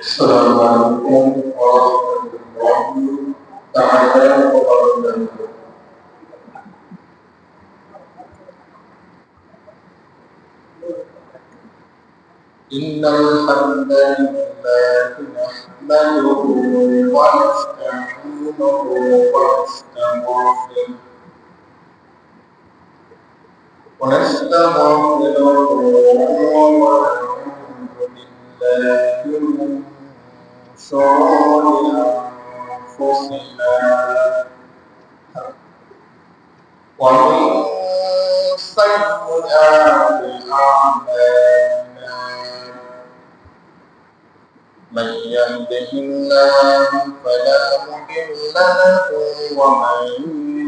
السلام عليكم ورحمة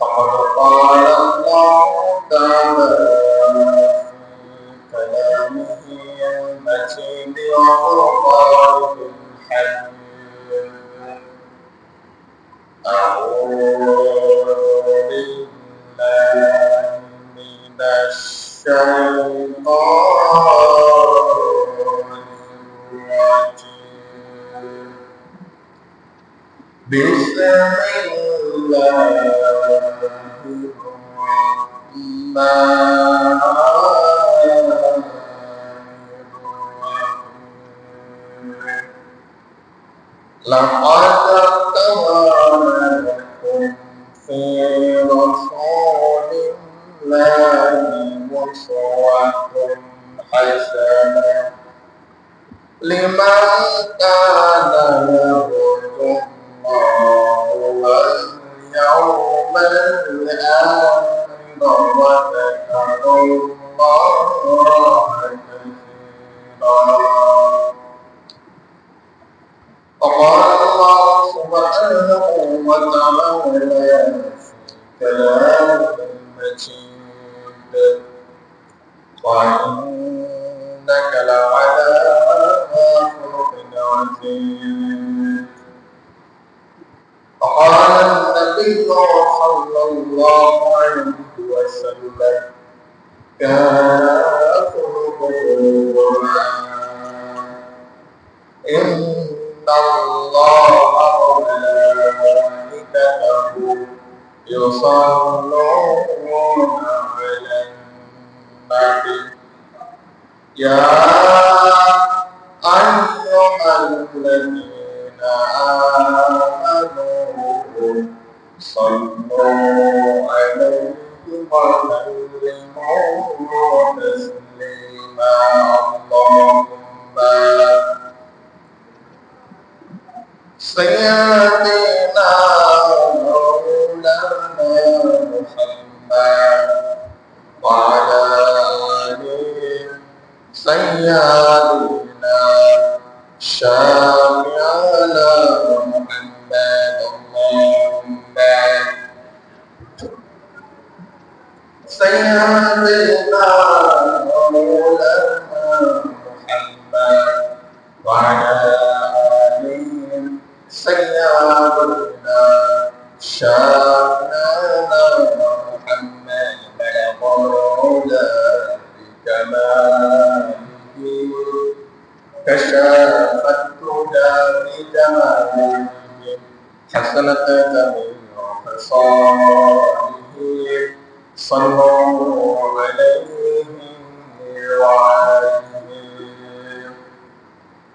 فقد قال الله تعالى في كلامه المجيد وفرقانه الحميد أعوذ بالله من الشيطان الرجيم بسم الله الرحمن الرحيم لقد كان لكم في رسول الله أسوة حسنة لمن كان يرجو الآخر وذكر الله كثيرا وقال الله سبحانه وتعالى في كلام المجيد وإنك لعلى خلق عظيم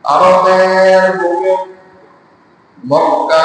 আরবের ভূমি মক্কা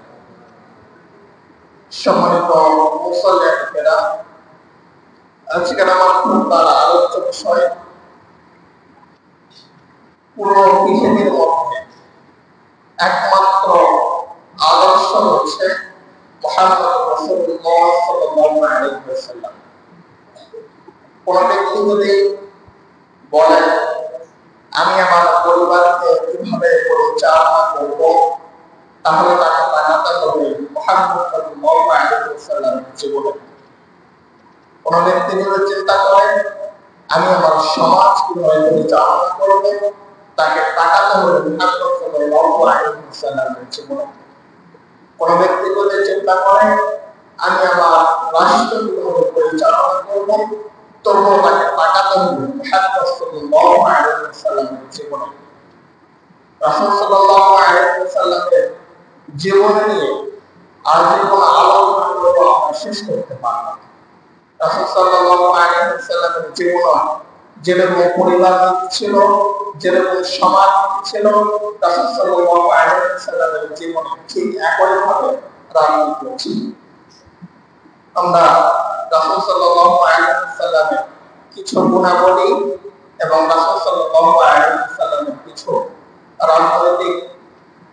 সম্মানিত মুসল্লিরা আজকের আমার খুববার আলোচ্য বিষয় পুরো পৃথিবীর মধ্যে একমাত্র আদর্শ হচ্ছে বলেন আমি আমার পরিবারকে কীভাবে পরিচালনা করব? তাহলে তাকে তাকাতে হবে কোন ব্যক্তি যদি চিন্তা আমি আমার সমাজ কীভাবে পরিচালনা করব? তাকে তাকাতে হবে কোন ব্যক্তি যদি চিন্তা আমি আমার রাষ্ট্র কীভাবে পরিচালনা করব? তবুও তাকে তাকাতে হবে মোহাম্মদ সাল্লাল্লাহু আলাইহি ওয়াসাল্লামের জীবনে। রাসূল ওয়াসাল্লামের জীবন নিয়ে আর যে কোনো আলোচনা করব আমরা শেষ করতে পারব রাসূল সাল্লাল্লাহু আলাইহি জীবন, যেরকম পরিবার ছিল, যেরকম সমাজ ছিল, রাসূল সাল্লাল্লাহু আলাইহি জীবন ঠিক একই ভাবে রাজনীতি ছিল আমরা রাসূল সাল্লাল্লাহু আলাইহি কিছু গুণাবলী এবং রাসূল সাল্লাল্লাহু আলাইহি কিছু রাজনৈতিক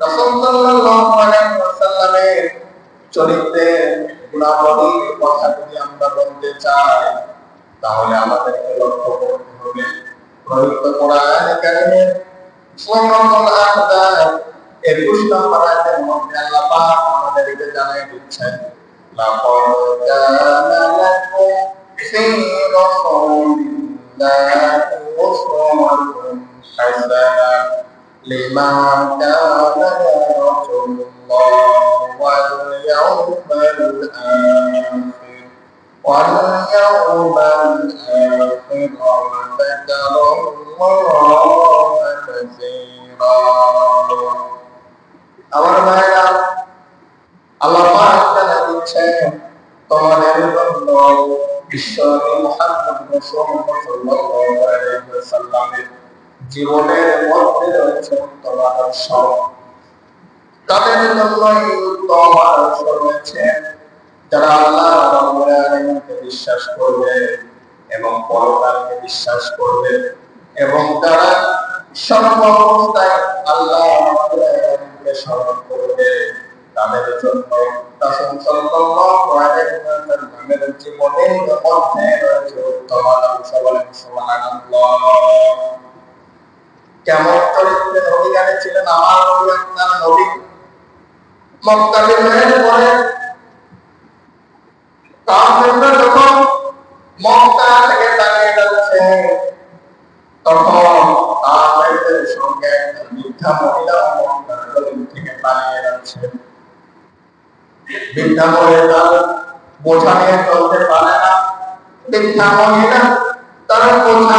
রাসূল সাল্লাল্লাহু আলাইহি ওয়াসাল্লামের চরিত্রের গুণাবলীর কথা যদি আমরা বলতে চাই, তাহলে আমাদেরকে লক্ষ্য করতে হবে পবিত্র কোরআন কারিমের সূরাতুল আহজাব 21 নম্বর আয়াতের মধ্যে আল্লাহ পাক আমাদেরকে জানিয়ে দিচ্ছেন, লাকাদ কানা লাকুম ফি রাসূলিল্লাহি উসওয়াতুন হাসানাহ লিমান কানা yarjullah wal yawmal akhir واليوم الآخر وذكر الله كثيرا আমার ভাইরা আল্লাহ পাক জানা দিচ্ছেন তোমাদের জন্য বিশ্বনবী মুহাম্মদ রাসূলুল্লাহ সাল্লাল্লাহু আলাইহি ওয়াসাল্লামের জীবনের মধ্যে রয়েছে উত্তম আদর্শ তাদের জন্য এই উত্তম আদর্শ রয়েছে। যারা আল্লাহ রাব্বুল বিশ্বাস করবে এবং পরকালকে বিশ্বাস করবে এবং তারা সর্ব আল্লাহ রাব্বুল স্মরণ করবে, তাদের জন্য রাসূল সাল্লাল্লাহু জীবনের মধ্যে রয়েছে আদর্শ সুবহানাল্লাহ কেমন চরিত্রের অধিকারী ছিলেন? আমার নবী আপনার নবী পরে যখন থেকে যাচ্ছে, তখন সঙ্গে একটা মিথ্যা মহিলা গলি থেকে যাচ্ছে। বৃদ্ধা মহিলা বোঝা নিয়ে চলতে পারে না। বৃদ্ধা মহিলা তারা বোঝা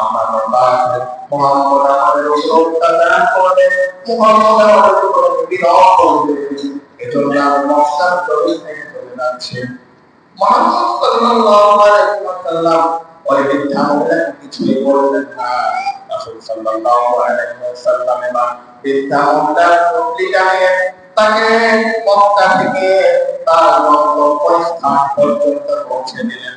আমরা বরবাদ মোহাম্মদ আমাদের উপর অত্যাচার করবে মোহাম্মদ আমাদের উপর বিরোধ করবে এজন্য আমি মক্কার জমিন থেকে চলে যাচ্ছি মোহাম্মদ সাল্লাল্লাহু আলাইহি ওয়াসাল্লাম ওই মিথ্যা মহিলাকে কিছুই বললেন না রাসূল সাল্লাল্লাহু আলাইহি ওয়াসাল্লাম এবার মিথ্যা মহিলার নিয়ে তাকে মক্কা থেকে তার গন্তব্য স্থান পর্যন্ত পৌঁছে দিলেন।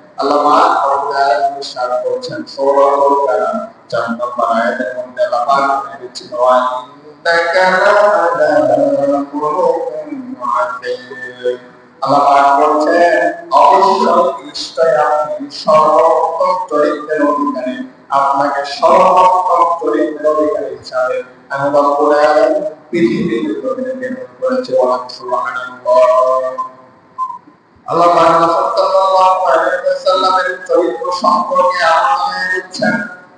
আপনাকে সর্বোত্তম চরিত্রের অধিকারী হিসাবে আমি রব্বুল আলামিন করেছে। সুবহানাল্লাহ আল্লাহ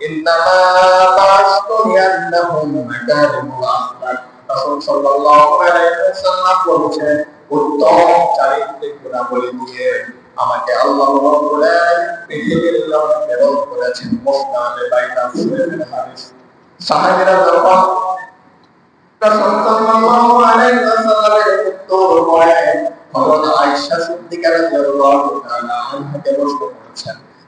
ইন্নামা বাসতু লিআন্নাহুম মাকারিমুল আখলাক রাসূল সাল্লাল্লাহু আলাইহি ওয়াসাল্লাম বলেছেন, উত্তম চারিত্রিক গুণাবলী দিয়ে আমাকে আল্লাহ পৃথিবীর জন্মে প্রেরণ করেছেন। মুসনাদে বাইনা সুরের হাদিস। সাহাবীরা যখন রাসূল প্রশ্ন করেছেন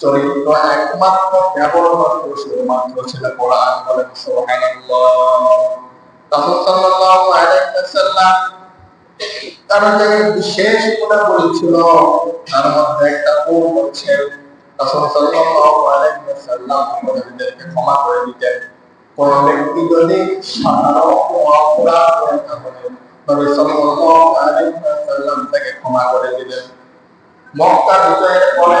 চরিত্র একমাত্র কেবলমাত্র শুধুমাত্র ছিল কোরআন বলেন সাল্লাল্লাহু আলাইহি ওয়াসাল্লাম যে বিশেষ তার মধ্যে একটা গুণ হচ্ছে সাল্লাল্লাহু আলাইহি ওয়াসাল্লাম আমাদেরকে ক্ষমা করে দিতেন। কোন ব্যক্তি যদি সাধারণ অপরাধ করে তাহলে সাল্লাল্লাহু আলাইহি ওয়াসাল্লাম তাকে ক্ষমা করে দিলেন। মক্কা বিজয়ের পরে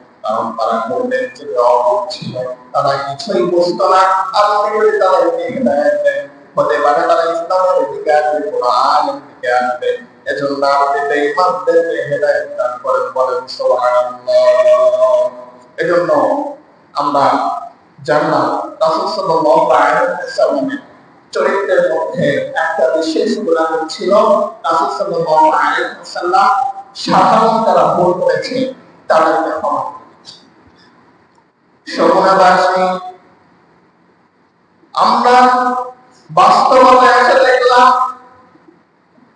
কারণ তারা করবেন, যে অভাব ছিল তারা কিছুই বুঝতো না আপনি যদি তাদেরকে হেদায়েত হতে পারে তারা ইসলামের দিকে আসবে, কোরআনের দিকে আসবে। এজন্য আপনি বেঈমানদেরকে হেদায়েত দান করেন বলেন, সুবহানাল্লাহ। এজন্য আমরা জানলাম, রাসূল সাল্লাল্লাহু আলাইহি ওয়াসাল্লামের চরিত্রের মধ্যে একটা বিশেষ গুণাগুণ ছিল। রাসূল সাল্লাল্লাহু আলাইহি ওয়াসাল্লাম সাধারণ তারা ভুল করেছে, তাদেরকে ক্ষমা আমরা বাস্তবতা এসে দেখলাম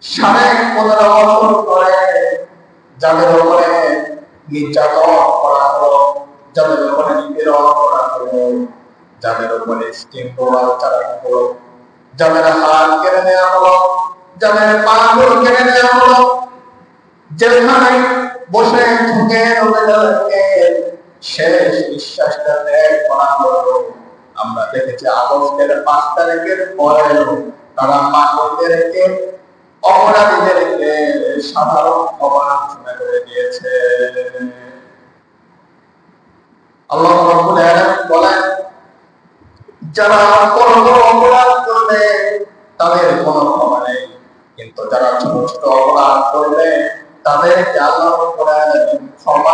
সাড়ে পনেরো বছর পরে যাদের উপরে নির্যাতন করা হলো, যাদের উপরে নিপীড়ন করা হলো, যাদের উপরে স্টিম রোলার চালানো হলো, যাদের হাত কেড়ে নেওয়া হলো, যাদের পা কেড়ে নেওয়া হলো, যেখানে বসে ঢুকে শেষ নিঃশ্বাসটা ত্যাগ করা হলো। আমরা দেখেছি আগস্টের পাঁচ তারিখের পরেও তারা মানুষদেরকে অপরাধীদেরকে সাধারণ ঘোষণা করে দিয়েছে। আল্লাহ রাব্বুল আলামিন বলেন, যারা অপরাধ করবে, তাদের কোনো ক্ষমা নেই। কিন্তু যারা ছোট ছোট অপরাধ করবে, তাদেরকে আল্লাহ রাব্বুল আলামিন ক্ষমা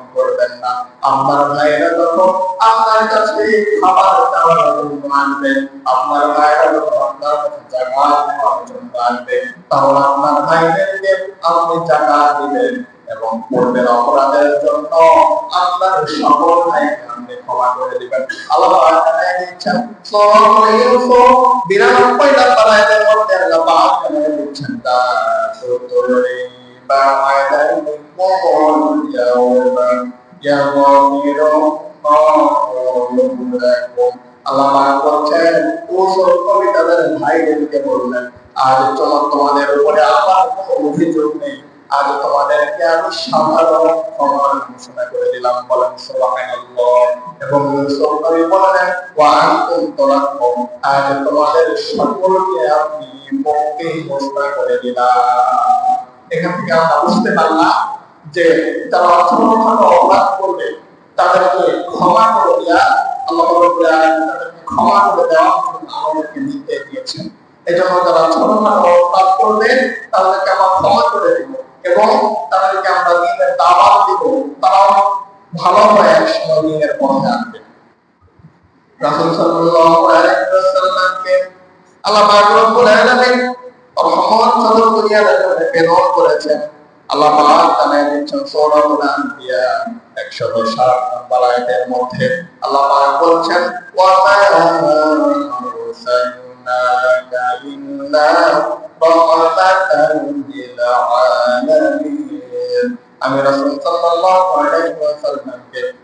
করবেন না। আপনার ভাইরা যখন আপনার কাছে খাবার চাওয়ার জন্য আনবে। আপনার ভাইরা যখন আপনার কাছে জাকাত নেওয়ার জন্য আনবে। তখন আপনার ভাইদেরকে আপনি জাকাত দিবেন এবং পূর্বের অপরাধের জন্য। আপনার সকল আপনি ক্ষমা করে দিবেন। আল্লাহ দিচ্ছেন 92 নম্বর আয়াতের মধ্যে আল্লাহ দিচ্ছেন। তা সুতরে بعدكم اليوم يغفر الله لكم আল্লাহ পাক বলছেন ইউসুফ কবি তাদের ভাইদেরকে বললেন আজ তোমার তোমাদের উপরে আবার কোনো অভিযোগ নেই আজ তোমাদেরকে আমি সাধারণ ক্ষমা ঘোষণা করে দিলাম বলেন সুবহানাল্লাহ এবং ইউসুফ নবী বলেন ওয়া আনতুম তুরাকুম আজ তোমাদের সকলকে আমি পক্ষে ঘোষণা করে দিলাম এখান থেকে আমরা বুঝতে পারলাম যে যারা ছোটখাটো অপরাধ করবে, তাদেরকে ক্ষমা করে দেওয়া আল্লাহ রাব্বুল আলামিন তাদেরকে ক্ষমা করে জন্য আমাদেরকে নির্দেশ দিয়েছেন। এজন্য যারা ছোটখাটো অপরাধ করবে, তাদেরকে আমরা ক্ষমা করে দেব এবং তাদেরকে আমরা দিনের দাওয়াত দিব। তারাও ভালো হয়ে একসময় দিনের পথে আসবে। রাসূল সাল্লাল্লাহু আলাইহি ওয়াসাল্লামকে আল্লাহ পাক রব্বুল আলামিন আল্লাহ পাক জানাই দিচ্ছেন সূরাতুল আনবিয়া 107 নম্বর আয়াতের মধ্যে আল্লাহ পাক বলছেন আমি রাসূল সাল্লাল্লাহু আলাইহি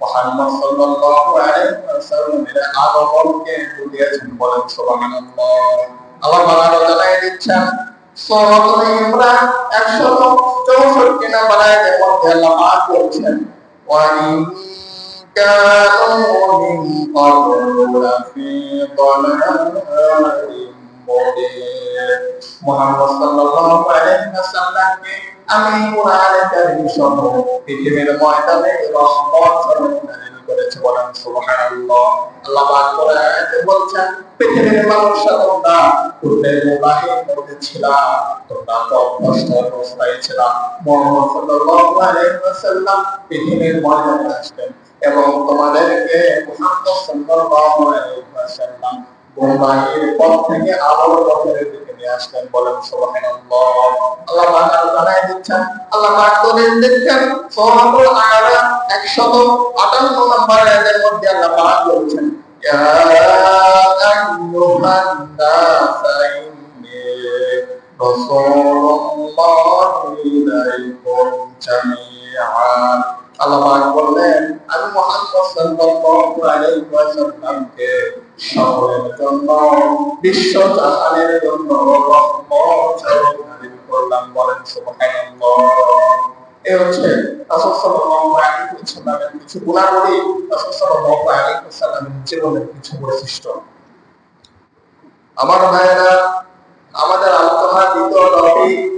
মোহাম্মদ সাল্লাল্লাহু আলাইহি ওয়াসাল্লামের আগমনকে বুঝিয়েছেন বলেন, সুবহানাল্লাহ। আল্লাহ তাআলা জানাই দিচ্ছেন সূরাতুল ইমরান 164 নম্বর আয়াতের মধ্যে আল্লাহ পাক বলছেন ওয়া ইন কানু মিন ক্বাবল ফি দালালিন মুবিন। মুহাম্মদ সাল্লাল্লাহু আলাইহি ওয়াসাল্লামকে আমি কোরআনে কারীম পৃথিবীর ময়দানে রহমত করেছে বলেন, সুবহানাল্লাহ। আল্লাহ পাক কোরআনে বলছেন, পৃথিবীর মানুষরা তোমরা মুবাহির মধ্যে তোমরা পথভ্রষ্ট অবস্থায় সাল্লাল্লাহু আলাইহি ওয়াসাল্লাম পৃথিবীর ময়দানে আসলেন এবং তোমাদেরকে মুহাম্মদ সাল্লাল্লাহু আলাইহি ওয়াসাল্লাম গুমরাহির পথ থেকে পথের দিকে আসলেন, বলেন, সুবহানাল্লাহ। আল্লাহ পাক আরও জানাই দিচ্ছেন। আল্লাহ পাক দলিল দিচ্ছেন সূরাতুল আরাফ 158 নম্বর আয়াতের মধ্যে আল্লাহ পাক বলছেন, ইয়া আইয়ুহান নাস ইন্নী রাসূলুল্লাহি ইলাইকুম জামিআন আল্লাহ বললেন, আমি সকলের জন্য, বিশ্ব জাহানের জন্য করলাম। বলেন এই হচ্ছে কিছু গুণাবলী। জীবনের কিছু বৈশিষ্ট্য। আমার ভাইয়েরা, আমাদের আলোচনা দ্বিতীয়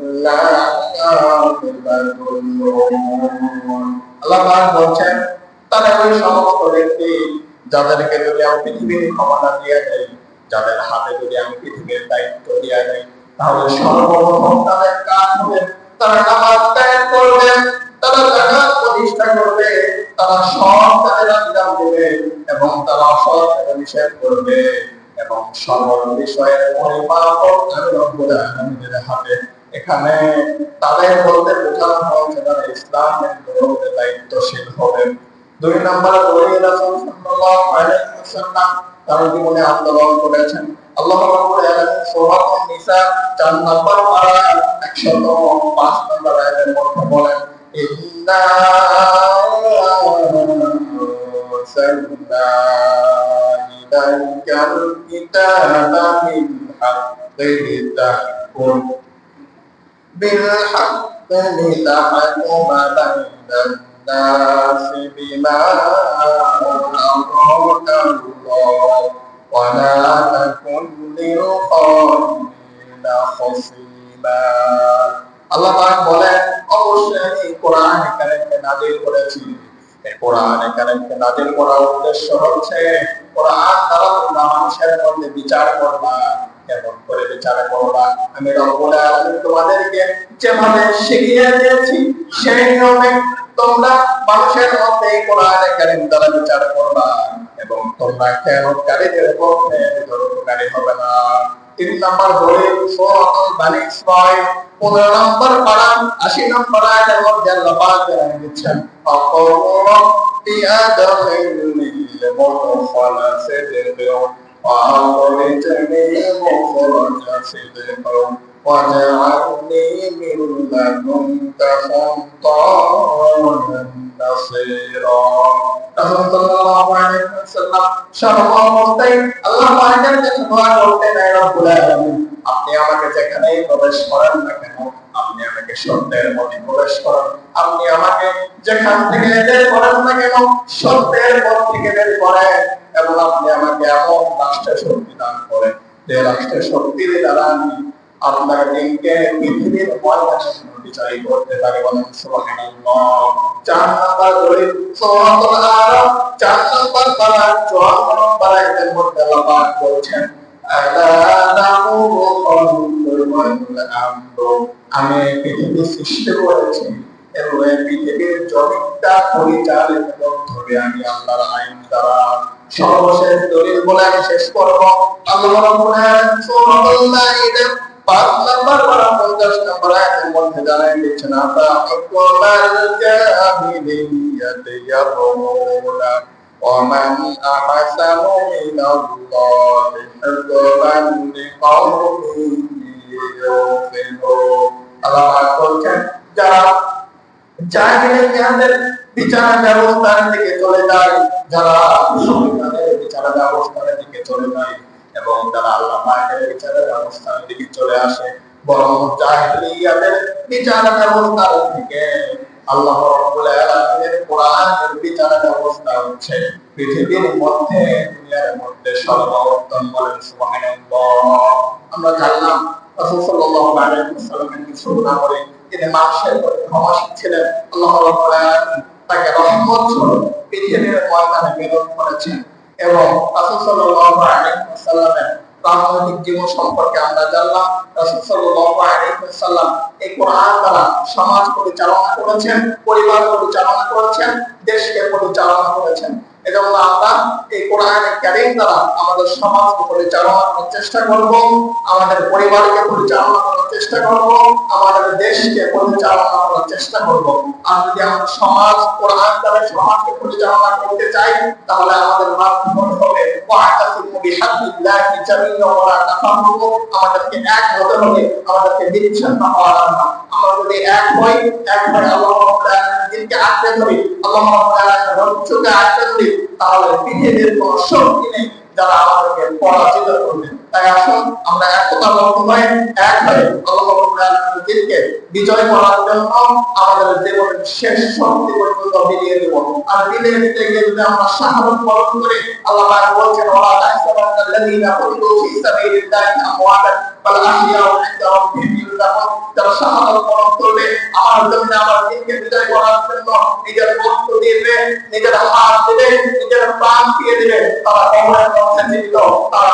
যাদেরকে যদি আমি পৃথিবীর ক্ষমতা দিয়ে দেয় যাদের হাতে যদি আমি পৃথিবীর দায়িত্ব দিয়ে দেয় তাহলে সর্বপ্রথম তাদের কাজ হবে, তারা নামাজ ত্যাগ করবে, তারা জাকাত প্রতিষ্ঠা করবে, তারা সৎ কাজের দেবে এবং তারা কাজে নিষেধ করবে এবং বিষয়ের পরিমাপক হাতে। এখানে তাদের বলতে বোঝানো তারা ইসলামের দায়িত্বশীল হবেন দুই নম্বর দলিল রাসূল সাল্লাল্লাহু আলাইহি ওয়াসাল্লাম তার জীবনে আন্দোলন করেছেন আল্লাহ রাব্বুল আলামিন সূরা নিসা 4 নম্বর পারা 105 নম্বর আয়াতের মধ্যে বলেন ইন্না আরসালনা ইলাইকাল কিতাবা বিল হাক্কি লিতাহকুম بالحق لتحكم بين الناس بما أراك الله ولا تكن للخائنين خصيما আল্লাহ পাক বলেন অবশ্যই আমি কোরআন কারিমকে নাযিল করেছি এই কোরআন কারিমকে নাযিল করার উদ্দেশ্য হচ্ছে কোরআন দ্বারা তোমরা মানুষের মধ্যে বিচার করবা কেমন করে বিচার করবা? আমি রব্বুল আলামিন তোমাদেরকে যেভাবে শিখিয়ে দিয়েছি, সেই নিয়মে তোমরা মানুষের মধ্যে কোরআনে কারীম দ্বারা বিচার করবা এবং তোমরা খেয়ানতকারীদের পক্ষে বিতর্ককারী হবে না। তিন নম্বর দলিল সূরাতুল বানি ইসরাঈল 15 নম্বর পারা 80 নম্বর আয়াতের মধ্যে আল্লাহ পাক জানিয়ে দিচ্ছেন আল্লাহু বিআদখিলনি মুদখালা সিদরিন وأخرجني مخرج صدق واجعلني من لدنك سلطانا نصيرا রাসূল সাল্লাল্লাহু আলাইহি ওয়াসাল্লাম সর্বমস্তায় আল্লাহ পাকের কাছে দোয়া করতেন হে রব্বুল আলামিন আপনি আমাকে যেখানেই প্রবেশ করেন না কেন আপনি আমাকে সত্যের মধ্যে প্রবেশ করেন। আপনি আমাকে যেখান থেকে বের করেন না কেন, সত্যের পথ থেকে বের করেন এবং আপনি আমাকে এমন রাষ্ট্রের শক্তি দান করেন, যে রাষ্ট্রের শক্তির দ্বারা আমি আপনার দিনকে পৃথিবীর ময়দানে বিচারই করতে পারে বলেন সুবহানাল্লাহ। চার নাম্বার দলিল সূরাতুল আরাফ চার নাম্বার পারা 54 নম্বর আয়াতের মধ্যে আল্লাহ পাক বলছেন আমি পৃথিবী সৃষ্টি করেছি। এবং পৃথিবীর জমিটা পরিচালিত করতে আমি আল্লাহর আইন দ্বারা। সর্বশেষ দলিল বলে আমি শেষ করব। আল্লাহ রাব্বুল আলামিন পাঁচ নাম্বার বা পঞ্চাশ নাম্বার আয়াতের মধ্যে জানাই দিচ্ছেন আতা ইকুমাল জাহিলিয়াতে ইয়ারমুনা ومن أحسن من الله حكما لقوم يوقنون আল্লাহ পাক বলছেন যারা জাহিলের জ্ঞানের বিচার ব্যবস্থার দিকে চলে যায় যারা সংবিধানের বিচার ব্যবস্থার দিকে চলে যায় এবং যারা আল্লাহ পাকের বিচার ব্যবস্থার দিকে চলে আসে বরং জাহিলিয়াতের বিচার ব্যবস্থার থেকে আল্লাহ রাব্বুল আলামিনের কোরআনের বিচার ব্যবস্থা হচ্ছে, পৃথিবীর মধ্যে, দুনিয়ার মধ্যে সর্বোত্তম বলেন, সুবহানাল্লাহ। আমরা জানলাম তিনি মানুষের প্রতি ক্ষমাশীল ছিলেন। আল্লাহ রাব্বুল তাকে রহমত স্বরূপ পৃথিবীর ময়দানে প্রেরণ করেছেন। এবং রাসূল সাল্লাল্লাহু আলাইহি ওয়াসাল্লামের জীবন সম্পর্কে আমরা সমাজ করেছেন পরিবার পরিচালনা করেছেন দেশকে পরিচালনা করেছেন। এজন্য আমরা এই কোরআন কারীম দ্বারা আমাদের সমাজকে পরিচালনা করার চেষ্টা করব, আমাদের পরিবারকে পরিচালনা করার চেষ্টা করব, আমাদের দেশকে পরিচালনা করার চেষ্টা করব। আর যদি আমরা সমাজ, কোরআন দ্বারা সমাজকে পরিচালনা করতে চাই, তাহলে আমাদের মাধ্যম হবে আমাদেরকে এক হতে হবে, আমাদেরকে তাহলে পৃথিবীর কোনো শক্তি নেই যারা আমাদেরকে পরাজিত করবে। তাই আসুন, আমরা একতাবদ্ধ হয়ে এক হয়ে আল্লাহ বিজয় করার জন্য আমাদের জীবনের শেষ শক্তি পর্যন্ত বিলিয়ে দেব। আর বিলিয়ে দিতে গিয়ে যদি আমরা শাহাদত বরণ করি, আল্লাহ বলছেন জন্য আমার দিনকে বিজয় করার জন্য নিজের নিজের তারা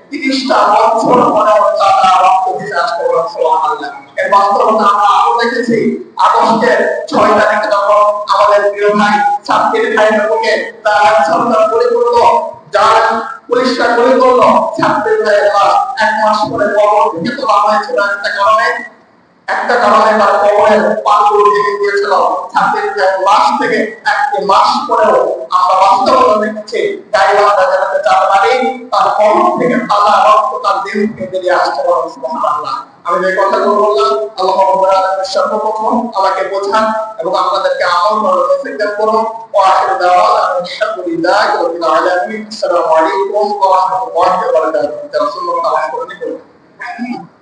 30টা বছর পরে ওর রক্ত দিতে আসতে বলেন এর বাস্তবতা আমরা আরও দেখেছি। আগস্টের 6 তারিখে যখন আমাদের প্রিয় বলি করল যার পরিষ্কার করে করল ছাত্রীর ভাইয়ের এক মাস পরে বড় থেকে তোলা হয়েছিল। একটা কারণে একটা কারণে তার কবরের পাথর ভেঙে গিয়েছিল ছাত্রীর লাশ থেকে, একটি মাস পরেও আমরা বাস্তবতা দেখেছি গাইবান্ধা জেলাতে চার বাড়ি তার কবর থেকে তাজা রক্ত তার দেহ থেকে বেরিয়ে আসতে পারে সুবহানাল্লাহ। আমি যে কথাগুলো বললাম, আল্লাহ রাব্বুল আলামিন সর্বপ্রথম আমাকে বোঝান এবং আপনাদেরকে আমল করার তৌফিক করুন। ওয়া আখিরু দাওয়ানা আলহামদুলিল্লাহি রাব্বিল আলামিন। আসসালামু আলাইকুম ওয়া রাহমাতুল্লাহি ওয়া বারাকাতুহু। রাসূলুল্লাহ সাল্লাল্লাহু আলাইহি ওয়া সাল্লাম